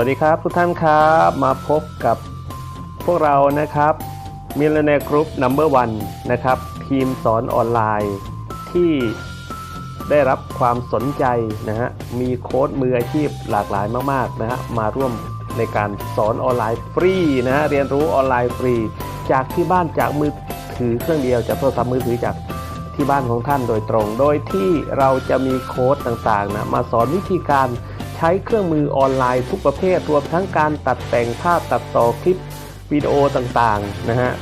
วัสดีครับทุกท่านครับมาพบกับพวกเรานะครับมิลเลนกรุ๊ปนัมเบอร์วันนะครับทีมสอนออนไลน์ที่ได้รับความสนใจนะฮะมีโค้ดมืออาชีพหลากหลายมากๆนะฮะมาร่วมในการสอนออนไลน์ฟรีนะฮะเรียนรู้ออนไลน์ฟรี จากที่บ้านจากมือถือเครื่องเดียวจากโทรศัพท์มือถือจากที่บ้านของท่านโดยตรง โดยที่เราจะมีโค้ดต่างๆนะมาสอนวิธีการ ใช้เครื่องมือออนไลน์ทุกประเภทรวมทั้งการตัดแต่งภาพตัดต่อคลิปวิดีโอต่างๆนะฮะ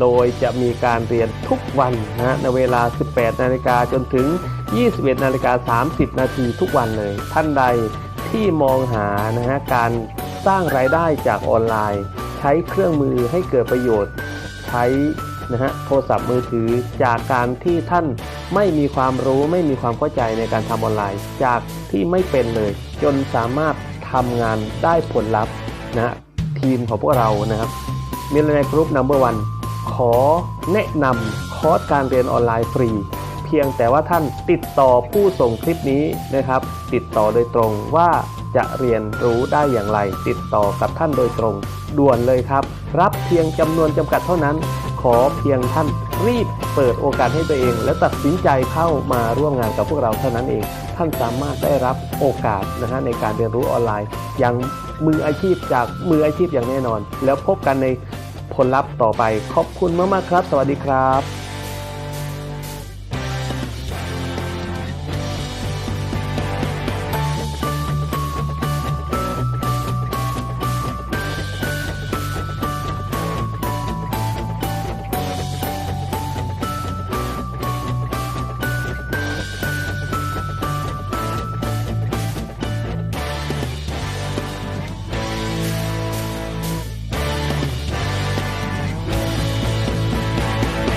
โดยจะมีการเรียนทุกวันนะฮะในเวลา 18 นาฬิกาจนถึง 21 นาฬิกา 30 นาทีทุกวันเลย ท่านใดที่มองหานะฮะการสร้างรายได้จากออนไลน์ ใช้เครื่องมือให้เกิดประโยชน์ ใช้ นะฮะโทรศัพท์มือถือจากการที่ท่านไม่มีความรู้ไม่มีความเข้าใจในการทำออนไลน์ จากที่ไม่เป็นเลย จนสามารถทำงานได้ผลลัพธ์นะฮะทีมของพวกเรานะครับมิเลนกรุ๊ปนัมเบอร์วันขอแนะนำคอร์สการเรียนออนไลน์ฟรี เพียงแต่ว่าท่านติดต่อผู้ส่งคลิปนี้นะครับ ติดต่อโดยตรงว่าจะเรียนรู้ได้อย่างไร ติดต่อกับท่านโดยตรง ด่วนเลยครับ รับเพียงจำนวนจำกัดเท่านั้น ขอเพียงท่านรีบเปิดโอกาสให้ตัวเอง และตัดสินใจเข้ามาร่วมงานกับพวกเราเท่านั้นเอง ท่านสามารถได้รับโอกาสนะฮะในการเรียนรู้ออนไลน์ อย่างมืออาชีพจากมืออาชีพอย่างแน่นอน แล้วพบกันในผลลัพธ์ต่อไป ขอบคุณมากๆครับ สวัสดีครับ